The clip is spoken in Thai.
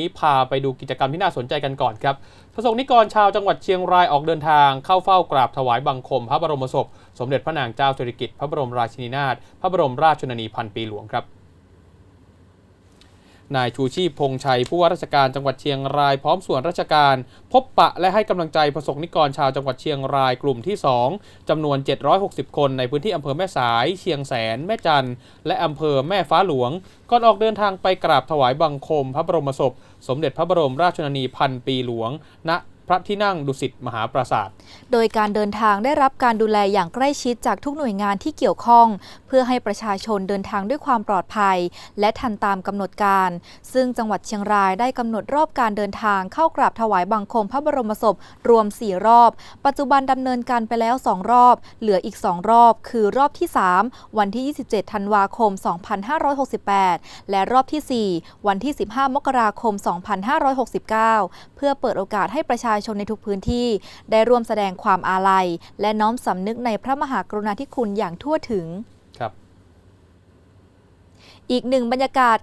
นี้พาไปดูกิจกรรมที่น่าสนใจกันก่อนครับ ประสงค์นิกรชาวจังหวัดเชียงรายออกเดินทางเข้าเฝ้ากราบถวายบังคม พระบรมศพ สมเด็จพระนางเจ้าสิริกิติ์พระบรมราชินีนาถ พระบรมราชชนนีพันปีหลวงครับ นายชูชีพพงชัยผู้ว่าราชการจังหวัดเชียงรายพร้อมส่วนราชการ พบปะและให้กำลังใจประสงนิกรชาวจังหวัดเชียงรายกลุ่มที่ 2จำนวน 760 คนในพื้นที่อำเภอแม่สาย เชียงแสน แม่จันทร์และอำเภอแม่ฟ้าหลวง ก่อนออกเดินทางไปกราบถวายบังคม พระบรมศพ สมเด็จพระบรมราชชนนีพันปีหลวง ณ ระที่นั่งดุสิตมหาปราสาท โดยการเดินทางได้รับการดูแลอย่างใกล้ชิดจากทุกหน่วยงานที่เกี่ยวข้อง เพื่อให้ประชาชนเดินทางด้วยความปลอดภัย และทันตามกำหนดการ ซึ่งจังหวัดเชียงรายได้กำหนดรอบการเดินทางเข้ากราบถวายบังคมพระบรมศพรวม 4 รอบ ปัจจุบันดำเนินการไปแล้ว 2 รอบ เหลืออีก 2 รอบ คือรอบที่ 3 วันที่ 27 ธันวาคม 2568 และรอบที่ 4 วันที่ 15 มกราคม 2569 เพื่อเปิดโอกาสให้ประชาชนในทุกพื้นที่ ได้ร่วมแสดงความอาลัย และน้อมสำนึกในพระมหากรุณาธิคุณอย่างทั่วถึง ครับ อีกหนึ่งบรรยากาศ